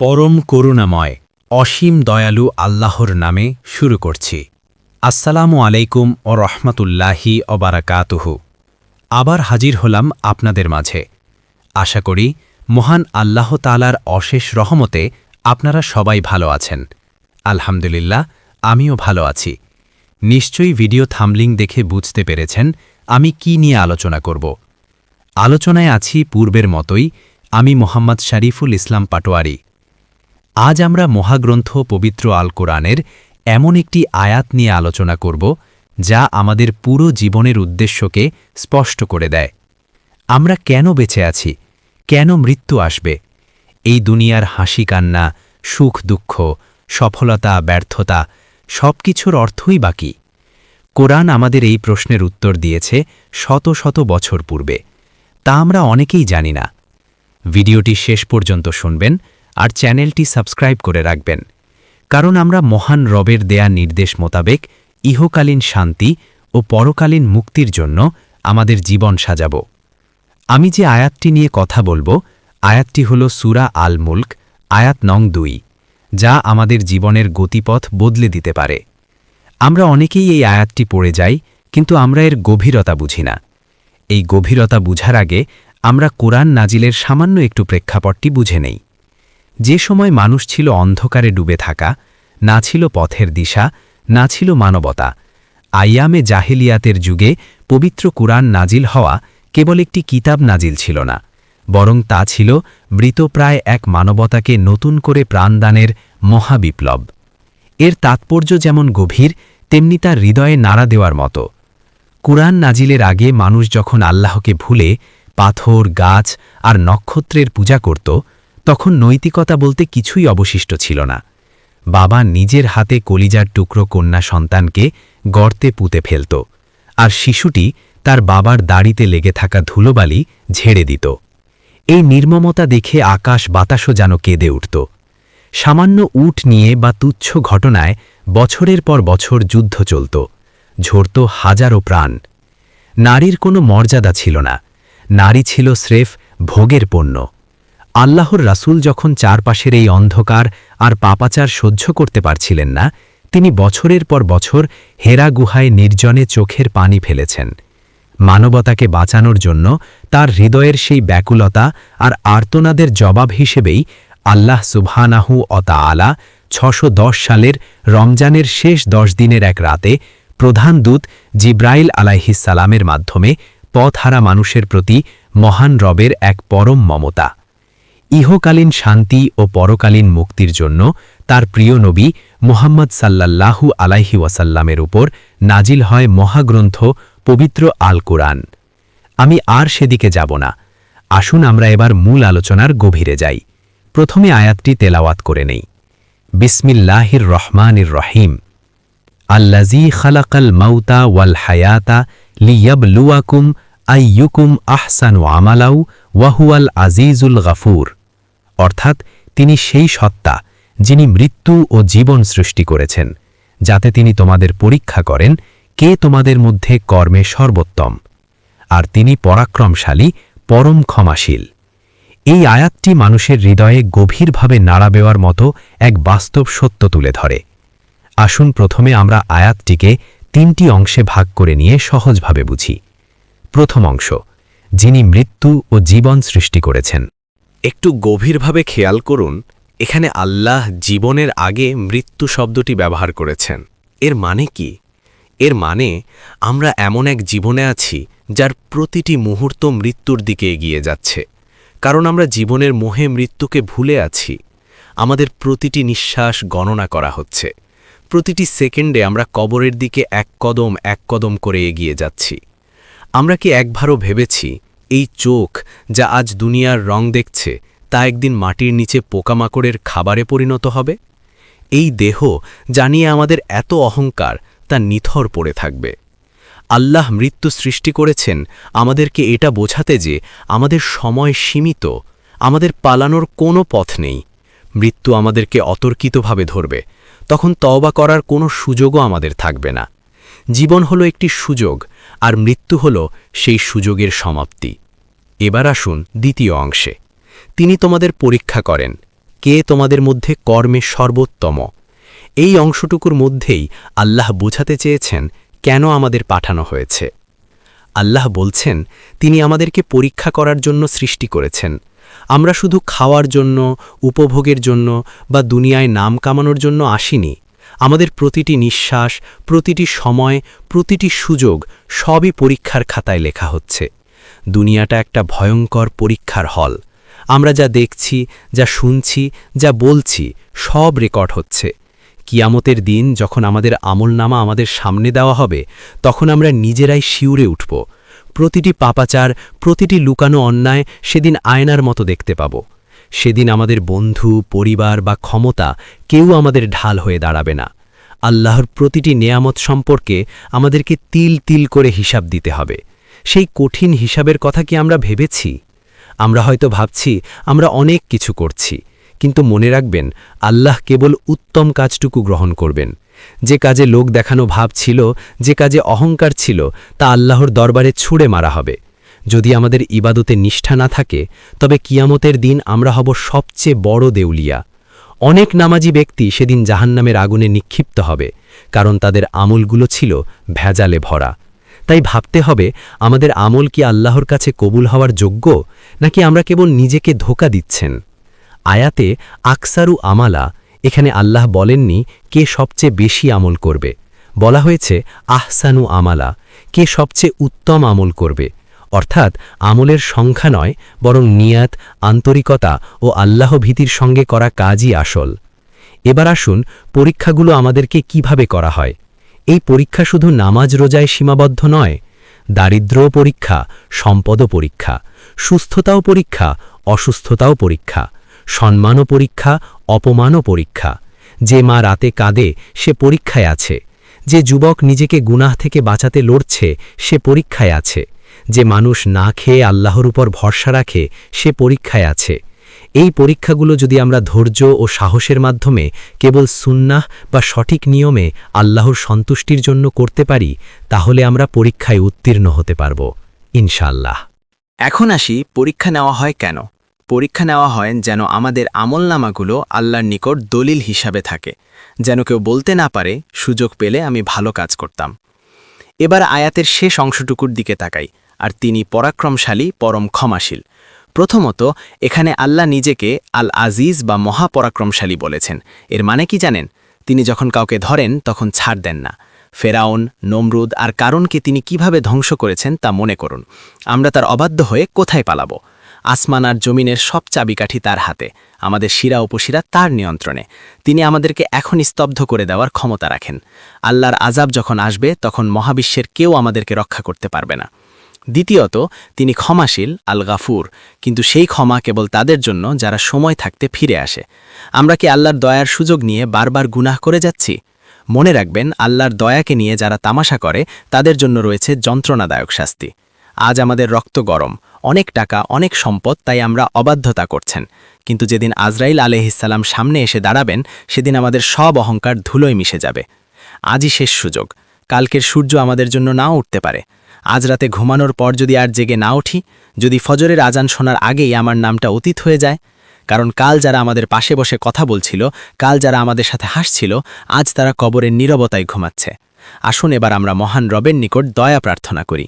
পরম করুণাময়, অসীম দয়ালু আল্লাহর নামে শুরু করছি। আসসালামু আলাইকুম ও রহমতুল্লাহি অবারাকাতুহু আবার হাজির হলাম আপনাদের মাঝে। আশা করি মহান আল্লাহ তালার অশেষ রহমতে আপনারা সবাই ভালো আছেন। আলহামদুলিল্লাহ, আমিও ভালো আছি। নিশ্চয়ই ভিডিও থামলিং দেখে বুঝতে পেরেছেন আমি কি নিয়ে আলোচনা করব। আলোচনায় আছি পূর্বের মতোই আমি মোহাম্মদ শরীফুল ইসলাম পাটোয়ারি আজ আমরা মহাগ্রন্থ পবিত্র আল কোরআনের এমন একটি আয়াত নিয়ে আলোচনা করব, যা আমাদের পুরো জীবনের উদ্দেশ্যকে স্পষ্ট করে দেয়। আমরা কেন বেঁচে আছি? কেন মৃত্যু আসবে? এই দুনিয়ার হাসি কান্না, সুখ দুঃখ, সফলতা, ব্যর্থতা সব কিছুর অর্থই বাকি কোরআন আমাদের এই প্রশ্নের উত্তর দিয়েছে শত শত বছর পূর্বে। তা আমরা অনেকেই জানি না। ভিডিওটি শেষ পর্যন্ত শুনবেন। আর চ্যানেলটি সাবস্ক্রাইব করে রাখবেন। কারণ আমরা মহান রবের দেয়া নির্দেশ মোতাবেক ইহকালীন শান্তি ও পরকালীন মুক্তির জন্য আমাদের জীবন সাজাব। আমি যে আয়াতটি নিয়ে কথা বলব, আয়াতটি হল সুরা আল মুল্ক আয়াত নং দুই, যা আমাদের জীবনের গতিপথ বদলে দিতে পারে। আমরা অনেকেই এই আয়াতটি পড়ে যাই, কিন্তু আমরা এর গভীরতা বুঝি না। এই গভীরতা বুঝার আগে আমরা কোরআন নাজিলের সামান্য একটু প্রেক্ষাপটটি বুঝে নেই। যে সময় মানুষ ছিল অন্ধকারে ডুবে থাকা, না ছিল পথের দিশা, না ছিল মানবতা আইয়ামে জাহেলিয়াতের যুগে পবিত্র কুরআন নাজিল হওয়া কেবল একটি কিতাব নাজিল ছিল না, বরং তা ছিল মৃতপ্রায় এক মানবতাকে নতুন করে প্রাণদানের মহাবিপ্লব। এর তাৎপর্য যেমন গভীর, তেমনি তার হৃদয়ে নাড়া দেওয়ার মতো। কুরআন নাজিলের আগে মানুষ যখন আল্লাহকে ভুলে পাথর, গাছ আর নক্ষত্রের পূজা করত তখন নৈতিকতা বলতে কিছুই অবশিষ্ট ছিল না। বাবা নিজের হাতে কলিজার টুকরো কন্যা সন্তানকে গর্তে পুঁতে ফেলত, আর শিশুটি তার বাবার দাড়িতে লেগে থাকা ধুলোবালি ঝেড়ে দিত। এই নির্মমতা দেখে আকাশ বাতাসও যেন কেঁদে উঠত। সামান্য উট নিয়ে বা তুচ্ছ ঘটনায় বছরের পর বছর যুদ্ধ চলত, ঝরত হাজারো প্রাণ। নারীর কোনো মর্যাদা ছিল না, নারী ছিল স্রেফ ভোগের পণ্য। আল্লাহর রাসূল যখন চারপাশের এই অন্ধকার আর পাপাচার সহ্য করতে পারছিলেন না, তিনি বছরের পর বছর হেরা গুহায় নির্জনে চোখের পানি ফেলেছেন। মানবতাকে বাঁচানোর জন্য তার হৃদয়ের সেই ব্যাকুলতা আর আর্তনাদের জবাব হিসেবেই আল্লাহ সুবহানাহু অতা আলা ছশো সালের রমজানের শেষ দশ দিনের এক রাতে প্রধান দূত জিব্রাইল আলাইহিসালামের মাধ্যমে পথহারা মানুষের প্রতি মহান রবের এক পরম মমতা। ইহকালীন শান্তি ও পরকালীন মুক্তির জন্য তার প্রিয় নবী মুহাম্মদ সাল্লাল্লাহু আলাইহি ওয়াসাল্লামের উপর নাজিল হয় মহাগ্রন্থ পবিত্র আল কোরআন আমি আর সেদিকে যাব না। আসুন আমরা এবার মূল আলোচনার গভীরে যাই। প্রথমে আয়াতটি তেলাওয়াত করে নেই। বিসমিল্লাহির রহমানির রহিম। আল্লাজি খালাকাল মাউতা ওয়াল হায়াতা লিয়াবলুয়াকুম আইয়ুকুম আহসানু আমালাউ ওয়াহুয়াল আজিজুল গাফুর। অর্থাৎ তিনি সেই সত্তা যিনি মৃত্যু ও জীবন সৃষ্টি করেছেন, যাতে তিনি তোমাদের পরীক্ষা করেন কে তোমাদের মধ্যে কর্মে সর্বোত্তম। আর তিনি পরাক্রমশালী, পরম ক্ষমাশীল। এই আয়াতটি মানুষের হৃদয়ে গভীরভাবে নাড়া বেওয়ার মতো এক বাস্তব সত্য তুলে ধরে। আসুন প্রথমে আমরা আয়াতটিকে তিনটি অংশে ভাগ করে নিয়ে সহজভাবে বুঝি। প্রথম অংশ, যিনি মৃত্যু ও জীবন সৃষ্টি করেছেন। একটু গভীরভাবে খেয়াল করুন, এখানে আল্লাহ জীবনের আগে মৃত্যু শব্দটি ব্যবহার করেছেন। এর মানে কি? এর মানে আমরা এমন এক জীবনে আছি, যার প্রতিটি মুহূর্ত মৃত্যুর দিকে এগিয়ে যাচ্ছে। কারণ আমরা জীবনের মোহে মৃত্যুকে ভুলে আছি। আমাদের প্রতিটি নিঃশ্বাস গণনা করা হচ্ছে। প্রতিটি সেকেন্ডে আমরা কবরের দিকে এক কদম এক কদম করে এগিয়ে যাচ্ছি। আমরা কি একবারও ভেবেছি এই চোখ যা আজ দুনিয়ার রং দেখছে, তা একদিন মাটির নিচে পোকামাকড়ের খাবারে পরিণত হবে? এই দেহ জানিয়ে আমাদের এত অহংকার, তা নিথর পড়ে থাকবে। আল্লাহ মৃত্যু সৃষ্টি করেছেন, আমাদেরকে এটা বোঝাতে যে আমাদের সময় সীমিত, আমাদের পালানোর কোনো পথ নেই। মৃত্যু আমাদেরকে অতর্কিতভাবে ধরবে, তখন তওবা করার কোনো সুযোগও আমাদের থাকবে না। জীবন হলো একটি সুযোগ, আর মৃত্যু হল সেই সুযোগের সমাপ্তি। এবার আসুন দ্বিতীয় অংশে। তিনি তোমাদের পরীক্ষা করেন, কে তোমাদের মধ্যে কর্মে সর্বোত্তম। এই অংশটুকুর মধ্যেই আল্লাহ বোঝাতে চেয়েছেন কেন আমাদের পাঠানো হয়েছে। আল্লাহ বলছেন, তিনি আমাদেরকে পরীক্ষা করার জন্য সৃষ্টি করেছেন। আমরা শুধু খাওয়ার জন্য, উপভোগের জন্য বা দুনিয়ায় নাম কামানোর জন্য আসিনি। আমাদের প্রতিটি নিঃশ্বাস, প্রতিটি সময়, প্রতিটি সুযোগ সবই পরীক্ষার খাতায় লেখা হচ্ছে। দুনিয়াটা একটা ভয়ঙ্কর পরীক্ষার হল। আমরা যা দেখছি, যা শুনছি, যা বলছি সব রেকর্ড হচ্ছে। কিয়ামতের দিন যখন আমাদের আমলনামা আমাদের সামনে দেওয়া হবে, তখন আমরা নিজেরাই শিউরে উঠব। প্রতিটি পাপাচার, প্রতিটি লুকানো অন্যায় সেদিন আয়নার মতো দেখতে পাব। সেদিন আমাদের বন্ধু, পরিবার বা ক্ষমতা কেউ আমাদের ঢাল হয়ে দাঁড়াবে না। আল্লাহর প্রতিটি নেয়ামত সম্পর্কে আমাদেরকে তিল তিল করে হিসাব দিতে হবে। সেই কঠিন হিসাবের কথা কি আমরা ভেবেছি? আমরা হয়তো ভাবছি, আমরা অনেক কিছু করছি, কিন্তু মনে রাখবেন, আল্লাহ কেবল উত্তম কাজটুকু গ্রহণ করবেন। যে কাজে লোক দেখানো ভাব ছিল, যে কাজে অহংকার ছিল, তা আল্লাহর দরবারে ছুঁড়ে মারা হবে। যদি আমাদের ইবাদতে নিষ্ঠা না থাকে, তবে কিয়ামতের দিন আমরা হব সবচেয়ে বড় দেউলিয়া। অনেক নামাজি ব্যক্তি সেদিন জাহান্নামের আগুনে নিক্ষিপ্ত হবে, কারণ তাদের আমলগুলো ছিল ভেজালে ভরা। তাই ভাবতে হবে, আমাদের আমল কি আল্লাহর কাছে কবুল হওয়ার যোগ্য, নাকি আমরা কেবল নিজেকে ধোকা দিচ্ছেন? আয়াতে, আকসারু আমালা, এখানে আল্লাহ বলেননি কে সবচেয়ে বেশি আমল করবে। বলা হয়েছে, আহসানু আমালা, কে সবচেয়ে উত্তম আমল করবে। অর্থাৎ আমলের সংখ্যা নয়, বরং নিয়াত, আন্তরিকতা ও আল্লাহ ভীতির সঙ্গে করা কাজই আসল। এবার আসুন পরীক্ষাগুলো আমাদেরকে কীভাবে করা হয়। এই পরীক্ষা শুধু নামাজ রোজায় সীমাবদ্ধ নয়, দারিদ্র্যও পরীক্ষা, সম্পদও পরীক্ষা, সুস্থতাও পরীক্ষা, অসুস্থতাও পরীক্ষা, সম্মানও পরীক্ষা, অপমানও পরীক্ষা। যে মা রাতে কাঁদে, সে পরীক্ষায় আছে। যে যুবক নিজেকে গুনাহ থেকে বাঁচাতে লড়ছে, সে পরীক্ষায় আছে। যে মানুষ না খেয়ে আল্লাহর উপর ভরসা রাখে, সে পরীক্ষায় আছে। এই পরীক্ষাগুলো যদি আমরা ধৈর্য ও সাহসের মাধ্যমে, কেবল সুন্নাহ বা সঠিক নিয়মে আল্লাহর সন্তুষ্টির জন্য করতে পারি, তাহলে আমরা পরীক্ষায় উত্তীর্ণ হতে পারব ইনশাল্লাহ এখন আসি, পরীক্ষা নেওয়া হয় কেন? পরীক্ষা নেওয়া হয় যেন আমাদের আমলনামাগুলো আল্লাহর নিকট দলিল হিসাবে থাকে, যেন কেউ বলতে না পারে, সুযোগ পেলে আমি ভালো কাজ করতাম। এবার আয়াতের শেষ অংশটুকুর দিকে তাকাই আর তিনি পরাক্রমশালী, পরম ক্ষমাশীল। প্রথমত, এখানে আল্লাহ নিজেকে আল আজিজ বা মহাপরাক্রমশালী বলেছেন। এর মানে কি জানেন? তিনি যখন কাউকে ধরেন, তখন ছাড় দেন না। ফেরাউন, নমরুদ আর কারণকে তিনি কীভাবে ধ্বংস করেছেন তা মনে করুন। আমরা তার অবাধ্য হয়ে কোথায় পালাবো? আসমান আর জমিনের সব চাবিকাঠি তার হাতে। আমাদের শিরা উপশিরা তার নিয়ন্ত্রণে। তিনি আমাদেরকে এখন স্তব্ধ করে দেওয়ার ক্ষমতা রাখেন। আল্লাহর আজাব যখন আসবে, তখন মহাবিশ্বের কেউ আমাদেরকে রক্ষা করতে পারবে না। দ্বিতীয়ত, তিনি ক্ষমাশীল আল গাফুর কিন্তু সেই ক্ষমা কেবল তাদের জন্য যারা সময় থাকতে ফিরে আসে। আমরা কি আল্লাহর দয়ার সুযোগ নিয়ে বারবার গুনাহ করে যাচ্ছি? মনে রাখবেন, আল্লাহর দয়াকে নিয়ে যারা তামাশা করে, তাদের জন্য রয়েছে যন্ত্রণাদায়ক শাস্তি। আজ আমাদের রক্ত গরম, অনেক টাকা, অনেক সম্পদ, তাই আমরা অবাধ্যতা করছেন। কিন্তু যেদিন আজরাইল আলহিসাল্লাম সামনে এসে দাঁড়াবেন, সেদিন আমাদের সব অহংকার ধুলোয় মিশে যাবে। আজই শেষ সুযোগ। কালকের সূর্য আমাদের জন্য নাও উঠতে পারে। আজ রাতে ঘুমানোর পর যদি আর জেগে না উঠি, যদি ফজরের আজান শোনার আগেই আমার নামটা অতীত হয়ে যায়, কারণ কাল যারা আমাদের পাশে বসে কথা বলছিল, কাল যারা আমাদের সাথে হাসছিল, আজ তারা কবরের নীরবতায় ঘুমাচ্ছে। আসুন এবার আমরা মহান রবের নিকট দয়া প্রার্থনা করি।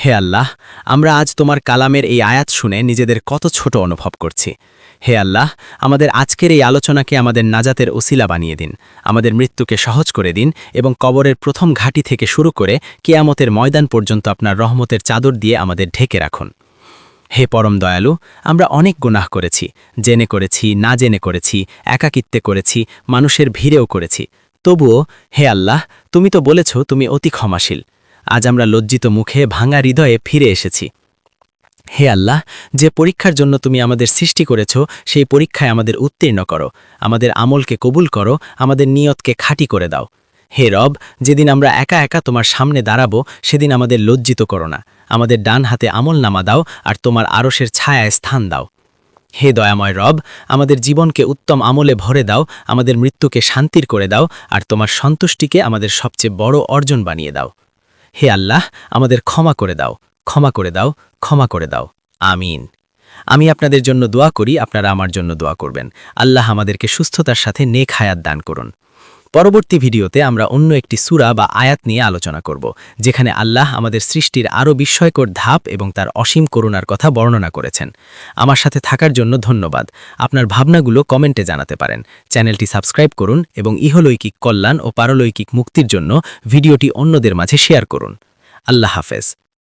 হে আল্লাহ, আমরা আজ তোমার কালামের এই আয়াত শুনে নিজেদের কত ছোট অনুভব করছি। হে আল্লাহ, আমাদের আজকের এই আলোচনাকে আমাদের নাজাতের ওসিলা বানিয়ে দিন, আমাদের মৃত্যুকে সহজ করে দিন এবং কবরের প্রথম ঘাটি থেকে শুরু করে কেয়ামতের ময়দান পর্যন্ত আপনার রহমতের চাদর দিয়ে আমাদের ঢেকে রাখুন। হে পরম দয়ালু, আমরা অনেক গুনাহ করেছি, জেনে করেছি, না জেনে করেছি, একাকিত্বে করেছি, মানুষের ভিড়েও করেছি। তবুও, হে আল্লাহ, তুমি তো বলেছ তুমি অতি ক্ষমাশীল। আজ আমরা লজ্জিত মুখে ভাঙা হৃদয়ে ফিরে এসেছি। হে আল্লাহ, যে পরীক্ষার জন্য তুমি আমাদের সৃষ্টি করেছ, সেই পরীক্ষায় আমাদের উত্তীর্ণ করো। আমাদের আমলকে কবুল করো, আমাদের নিয়তকে খাঁটি করে দাও। হে রব, যেদিন আমরা একা একা তোমার সামনে দাঁড়াবো, সেদিন আমাদের লজ্জিত করো না। আমাদের ডান হাতে আমল নামা দাও, আর তোমার আরশের ছায়ায় স্থান দাও। হে দয়াময় রব, আমাদের জীবনকে উত্তম আমলে ভরে দাও, আমাদের মৃত্যুকে শান্তির করে দাও, আর তোমার সন্তুষ্টিকে আমাদের সবচেয়ে বড় অর্জন বানিয়ে দাও। হে আল্লাহ, আমাদের ক্ষমা করে দাও, ক্ষমা করে দাও ক্ষমা করে দাও। আমিন। আমি আপনাদের জন্য দোয়া করি, আপনারা আমার জন্য দোয়া করবেন। আল্লাহ আমাদেরকে সুস্থতার সাথে নেক হায়াত দান করুন। পরবর্তী ভিডিওতে আমরা অন্য একটি সুরা বা আয়াত নিয়ে আলোচনা করব, যেখানে আল্লাহ আমাদের সৃষ্টির আরও বিস্ময়কর ধাপ এবং তার অসীম করুণার কথা বর্ণনা করেছেন। আমার সাথে থাকার জন্য ধন্যবাদ। আপনার ভাবনাগুলো কমেন্টে জানাতে পারেন। চ্যানেলটি সাবস্ক্রাইব করুন এবং ইহলৈকিক কল্যাণ ও পারলৈকিক মুক্তির জন্য ভিডিওটি অন্যদের মাঝে শেয়ার করুন। আল্লাহ হাফেজ।